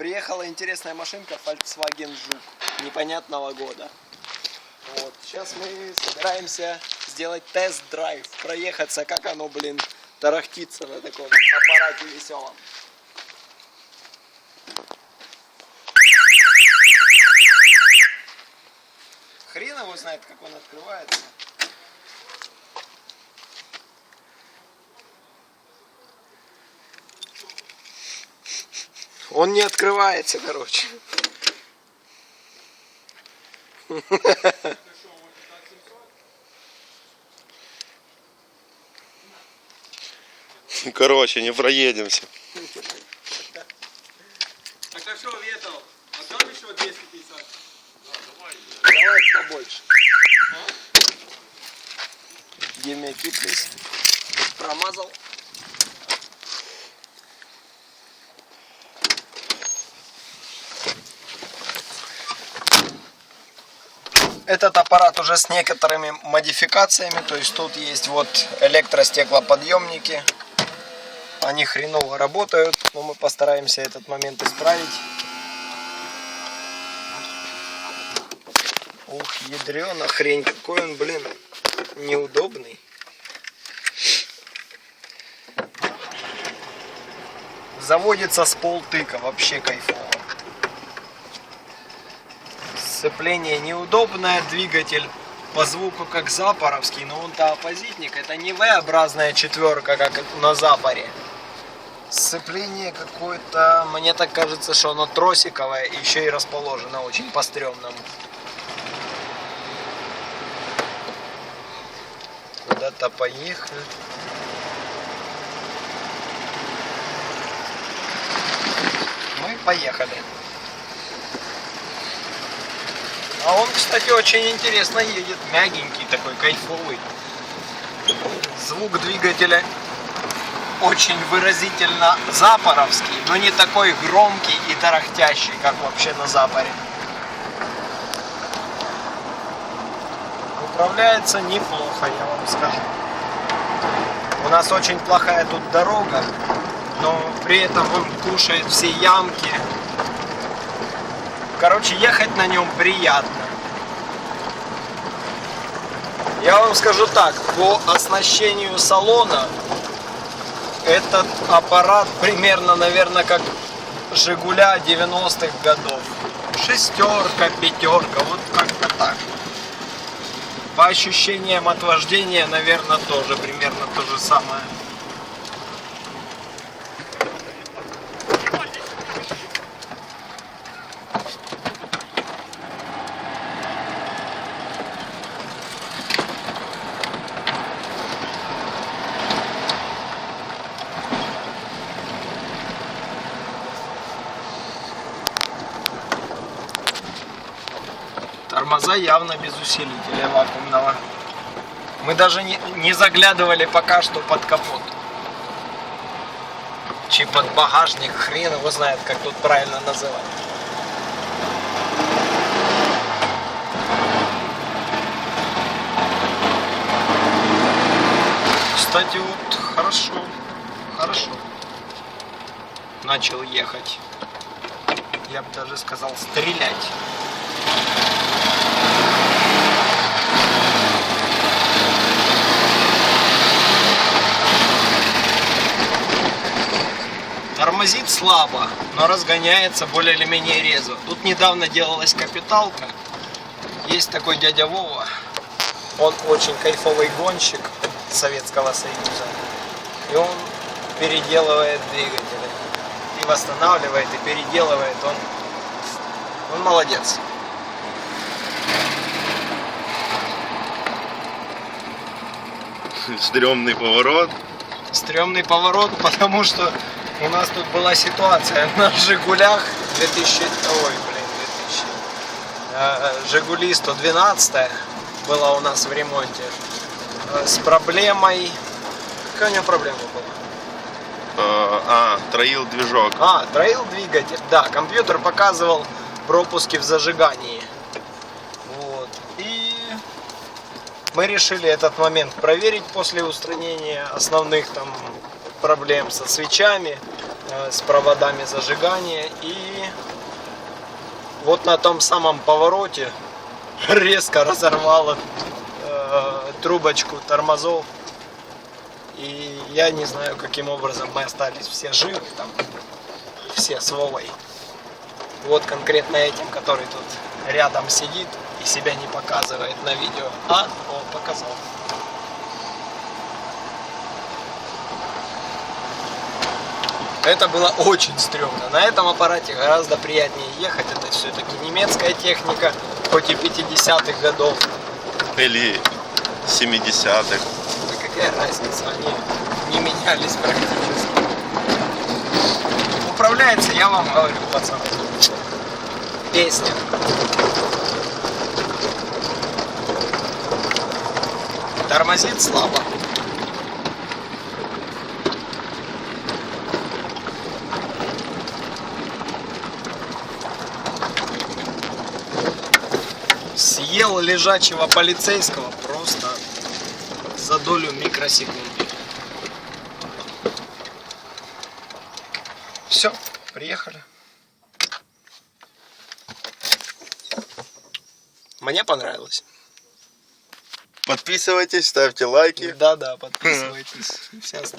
Приехала интересная машинка Volkswagen Жук непонятного года. Вот. Сейчас мы собираемся сделать тест-драйв, проехаться, как оно, блин, тарахтится на таком аппарате веселом. Хрен его знает, как он открывается. Он не открывается, короче. Короче, не проедемся. Так а что, Ветал, отдам еще 250? Давай побольше. Give киплис. Промазал. Этот аппарат уже с некоторыми модификациями, то есть тут есть вот электростеклоподъемники. Они хреново работают, но мы постараемся этот момент исправить. Ух, ядрена хрень, какой он, блин, неудобный. Заводится с полтыка, вообще кайфово. Сцепление неудобное, двигатель по звуку как запоровский, но он-то оппозитник, это не V-образная четверка, как на запоре. Сцепление какое-то, мне так кажется, что оно тросиковое, еще и расположено очень по-стрёмному. Куда-то поехали. Мы поехали. А он, кстати, очень интересно едет. Мягенький такой, кайфовый. Звук двигателя очень выразительно запоровский, но не такой громкий и тарахтящий, как вообще на запоре. Управляется неплохо, я вам скажу. У нас очень плохая тут дорога, но при этом он кушает все ямки. Короче, ехать на нем приятно. Я вам скажу так, по оснащению салона этот аппарат примерно, наверное, как Жигуля 90-х годов. Шестерка, пятерка, вот как-то так. По ощущениям от вождения, наверное, тоже примерно то же самое. Тормоза явно без усилителя вакуумного. Мы даже не, не заглядывали пока что под капот. Чи под багажник, хрен его знает, как тут правильно называть. Кстати, вот хорошо, хорошо. Начал ехать. Я бы даже сказал стрелять. Тормозит слабо, но разгоняется более или менее резво. Тут недавно делалась капиталка. Есть такой дядя Вова. Он очень кайфовый гонщик Советского Союза. И он переделывает двигатели. И восстанавливает, и переделывает. Он, он молодец. Стрёмный поворот. Стрёмный поворот, потому что у нас тут была ситуация на Жигулях 2000, ой, блин, 2000, э, Жигули 112 была у нас в ремонте э, с проблемой, какая у нее проблема была? А, а, троил движок. А, троил двигатель, да, компьютер показывал пропуски в зажигании. Вот. И мы решили этот момент проверить после устранения основных там проблем со свечами. Э, с проводами зажигания. И вот на том самом повороте резко разорвало э, трубочку тормозов. И я не знаю, каким образом мы остались все живы, там, все с Вовой. Вот конкретно этим, который тут рядом сидит и себя не показывает на видео. А, о, показал. Это было очень стрёмно. На этом аппарате гораздо приятнее ехать. Это все-таки немецкая техника, хоть и 50-х годов. Или 70-х. Да какая разница, они не менялись практически. Управляется, я вам говорю, пацаны. Песня. Тормозит слабо. Съел лежачего полицейского просто за долю микросекунды. Все, приехали. Мне понравилось. Подписывайтесь, ставьте лайки. Да-да, подписывайтесь. Все остальные.